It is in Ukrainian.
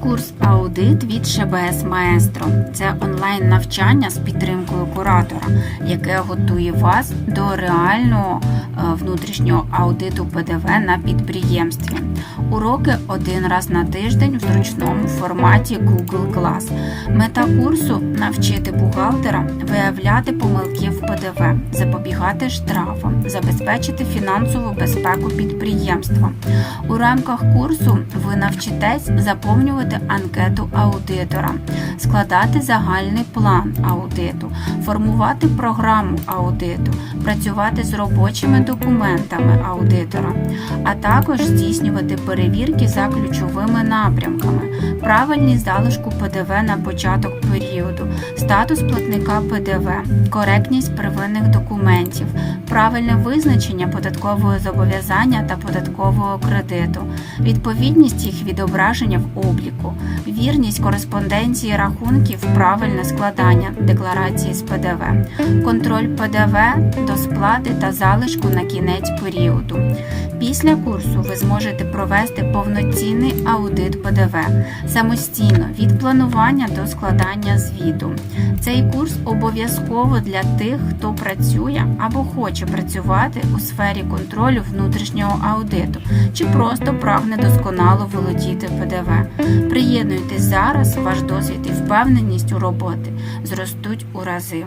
Курс аудит від ШБС Маестро. Це онлайн навчання з підтримкою куратора, яке готує вас до реального внутрішнього аудиту ПДВ на підприємстві. Уроки один раз на тиждень в зручному форматі Google Class. Мета курсу навчити бухгалтера виявляти помилки в ПДВ, запобігати штрафам, забезпечити фінансову безпеку підприємства. У рамках курсу ви навчитесь заповнювати анкету аудитора, складати загальний план аудиту, формувати програму аудиту, працювати з робочими документами аудитора, а також здійснювати перевірки за ключовими напрямками, правильність залишку ПДВ на початок періоду, статус платника ПДВ, коректність первинних документів, правильне визначення податкового зобов'язання та податкового кредиту, відповідність їх відображення в обліку, вірність кореспонденції рахунків, правильне складання декларації з ПДВ, контроль ПДВ до сплати та залишку на кінець періоду. Після курсу ви зможете провести повноцінний аудит ПДВ самостійно від планування до складання звіту. Цей курс обов'язково для тих, хто працює або хоче працювати у сфері контролю внутрішнього аудиту чи просто прагне досконало володіти ПДВ. Приєднуйтесь зараз, ваш досвід і впевненість у роботи зростуть у рази.